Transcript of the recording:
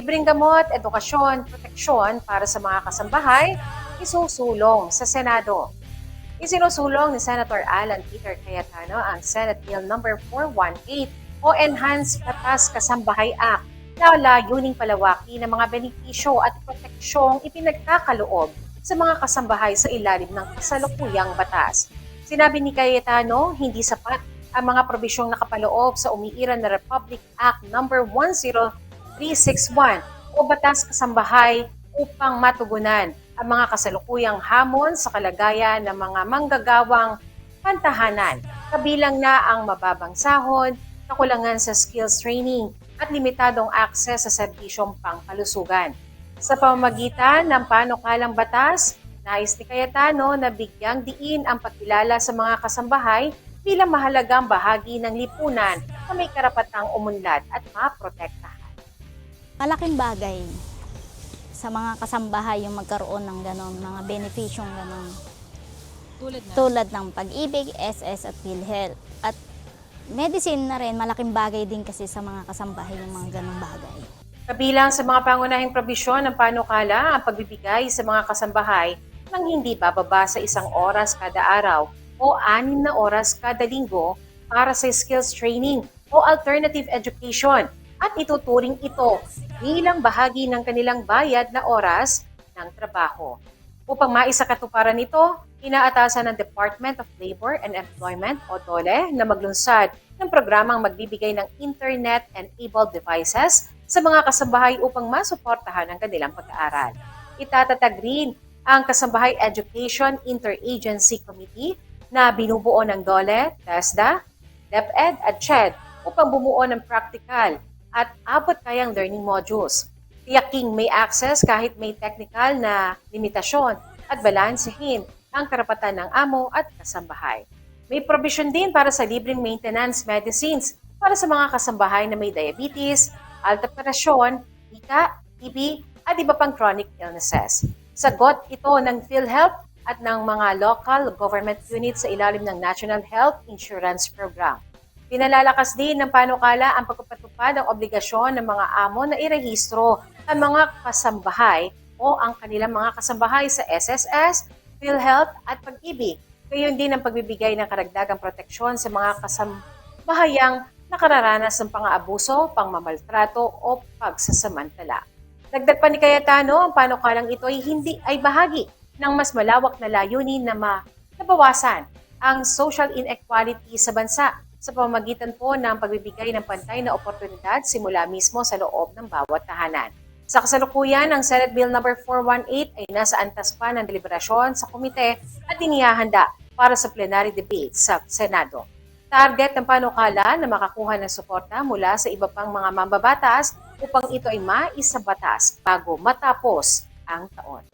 libreng gamot, edukasyon, proteksyon para sa mga kasambahay, isusulong sa Senado. Isinusulong ni Senator Alan Peter Cayetano ang Senate Bill No. 418 o Enhanced Batas Kasambahay Act na layuning palawaki ng mga benepisyo at proteksyong ipinagkakaloob sa mga kasambahay sa ilalim ng kasalukuyang batas. Sinabi ni Cayetano, hindi sapat ang mga probisyong nakapaloob sa umiiran na Republic Act No. 10361 o Batas Kasambahay upang matugunan ang mga kasalukuyang hamon sa kalagayan ng mga manggagawang pantahanan, kabilang na ang mababang sahod, kakulangan sa skills training, at limitadong akses sa serbisyong pangkalusugan. Sa pamamagitan ng panukalang batas, nais ni Cayetano na bigyang diin ang pagkilala sa mga kasambahay bilang mahalagang bahagi ng lipunan na may karapatang umunlad at maprotektahan. Malaking bagay sa mga kasambahay yung magkaroon ng ganon, mga benefisyong ganon. Tulad na. Tulad ng pag-ibig, SS at PhilHealth. At medicine na rin, malaking bagay din kasi sa mga kasambahay yung mga ganong bagay. Kabilang sa mga pangunahing probisyon ng panukala ang pagbibigay sa mga kasambahay ng hindi bababa sa isang oras kada araw o anim na oras kada linggo para sa skills training o alternative education at ituturing ito bilang bahagi ng kanilang bayad na oras ng trabaho. Upang maisakatuparan ito, inaatasan ng Department of Labor and Employment o DOLE na maglunsad ng programang magbibigay ng internet-enabled devices sa mga kasambahay upang masuportahan ang kanilang pag-aaral. Itatatag rin ang Kasambahay Education Interagency Committee na binubuo ng DOLE, TESDA, DepEd at CHED upang bumuo ng practical at abot kayang learning modules. Tiyaking may access kahit may technical na limitasyon at balansehin ang karapatan ng amo at kasambahay. May provision din para sa libreng maintenance medicines para sa mga kasambahay na may diabetes, alta presyon, ika, TB, at iba pang chronic illnesses. Sagot ito ng PhilHealth at ng mga local government units sa ilalim ng National Health Insurance Program. Pinalalakas din ng panukala ang pagpapatupad ng obligasyon ng mga amo na irehistro ang mga kasambahay o ang kanilang mga kasambahay sa SSS, PhilHealth at Pag-ibig. Gayon din ang pagbibigay ng karagdagang proteksyon sa mga kasambahayang nakararanas ng pang-aabuso, pangmamaltrato o pagsasamantala. Dagdag pa ni Cayetano, ang panukalang ito ay hindi ay bahagi ng mas malawak na layunin na ma- nabawasan ang social inequality sa bansa sa pamamagitan po ng pagbibigay ng pantay na oportunidad simula mismo sa loob ng bawat tahanan. Sa kasalukuyan, ang Senate Bill No. 418 ay nasa antas pa ng deliberasyon sa komite at inihahanda para sa plenary debate sa Senado. Target ng panukala na makakuha ng suporta mula sa iba pang mga mambabatas upang ito ay maisabatas bago matapos ang taon.